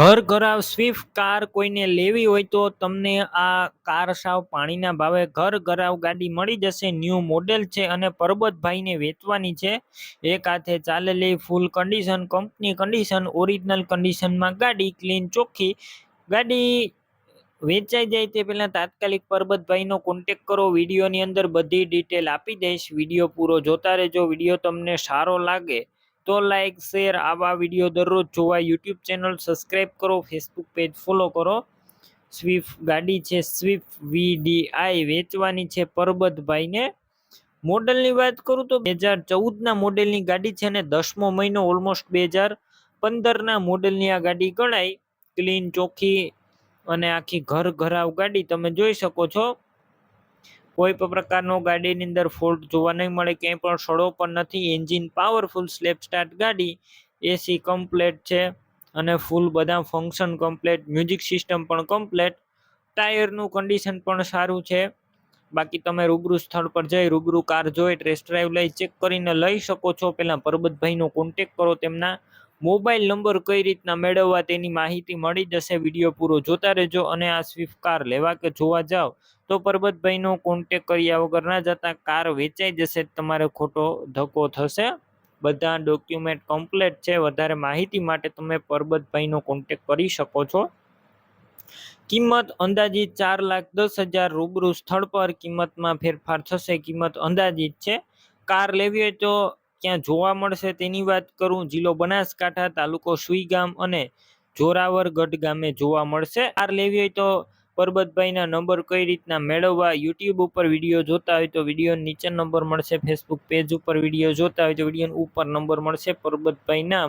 ઘર ઘરાવ Swift car કોઈને લેવી હોય તો તમને આ કાર સાવ પાણીના ભાવે ઘર ઘરાવ ગાડી મળી જશે. ન્યૂ મોડેલ છે અને પરબતભાઈને વેચવાની છે. એક હાથે ચાલેલી full condition, company condition, original કન્ડિશનમાં ગાડી ક્લીન ચોખ્ખી. ગાડી વેચાઈ જાય તે પહેલાં તાત્કાલિક પરબતભાઈનો કોન્ટેક કરો. વિડીયોની અંદર બધી ડિટેલ આપી દઈશ. વીડિયો પૂરો જોતા રહેજો. વીડિયો તમને સારો લાગે. તો લાઈક શેર આવા વીડિયો દરરોજ જોવા યુટ્યુબ ચેનલ સબસ્ક્રાઈબ કરો ફેસબુક પેજ ફોલો કરો. સ્વિફ્ટ ગાડી છે સ્વિફ્ટ વીડીઆઈ વેચવાની છે પરબતભાઈને. મોડલની વાત કરું તો બે હજાર ચૌદના મોડેલની ગાડી છે ને દસમો મહિનો ઓલમોસ્ટ બે હજાર પંદરના મોડેલની આ ગાડી ગણાય. ક્લીન ચોખ્ખી અને આખી ઘર ઘરાવ ગાડી તમે જોઈ શકો છો. કોઈ પણ પ્રકારનો ગાડીની અંદર ફોલ્ટ જોવા નહીં મળે, ક્યાંય પણ સડો પણ નથી. એન્જિન પાવરફુલ સ્લેપ સ્ટાર્ટ ગાડી એસી કમ્પ્લેટ છે અને ફૂલ બધા ફંક્શન કમ્પ્લેટ મ્યુઝિક સિસ્ટમ પણ કમ્પ્લેટ ટાયરનું કન્ડિશન પણ સારું છે. બાકી તમે રૂબરૂ સ્થળ પર જઈ, રૂબરૂ કાર જોઈ ટેસ્ટ ડ્રાઈવ લઈ ચેક કરીને લઈ શકો છો. પહેલાં પરબતભાઈનો કોન્ટેક કરો તેમના. મોબાઈલ નંબર કઈ રીતના મેળવવા તેની માહિતી મળી જશે વીડિયો પૂરો જોતા રહેજો અને આ સ્વિફ્ટ કાર લેવા કે જોવા જાઓ તો પરબતભાઈનો કોન્ટેક કર્યા વગર ના જતા કાર વેચાઈ જશે, તમારે ખોટો ધક્કો થશે. બધા ડોક્યુમેન્ટ કમ્પ્લેટ છે, વધારે માહિતી માટે તમે પરબતભાઈનો કોન્ટેક કરી શકો છો. કિંમત અંદાજિત ચાર લાખ દસ હજાર રૂબરૂ સ્થળ પર કિંમતમાં ફેરફાર થશે, કિંમત અંદાજિત છે. કાર લેવી હોય તો ક્યાં જોવા મળશે તેની વાત કરું. જિલ્લો બનાસકાંઠા, તાલુકો સુઈગામ અને જોરાવરગઢ ગામે જોવા મળશે. આર લેવી હોય તો પરબતભાઈના નંબર કઈ રીતના મેળવવા યુટ્યુબ ઉપર વીડિયો જોતા હોય તો વીડિયો નીચે નંબર મળશે. ફેસબુક પેજ ઉપર વીડિયો જોતા હોય તો વીડિયો ઉપર નંબર મળશે. પરબતભાઈના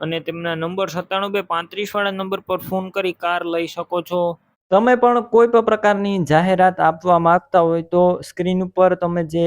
અને તેમના નંબર સત્તાણું બે પાંત્રીસ વાળા નંબર પર ફોન કરી કાર લઈ શકો છો. તમે પણ કોઈ પણ પ્રકારની જાહેરાત આપવા માંગતા હોય તો સ્ક્રીન ઉપર તમે જે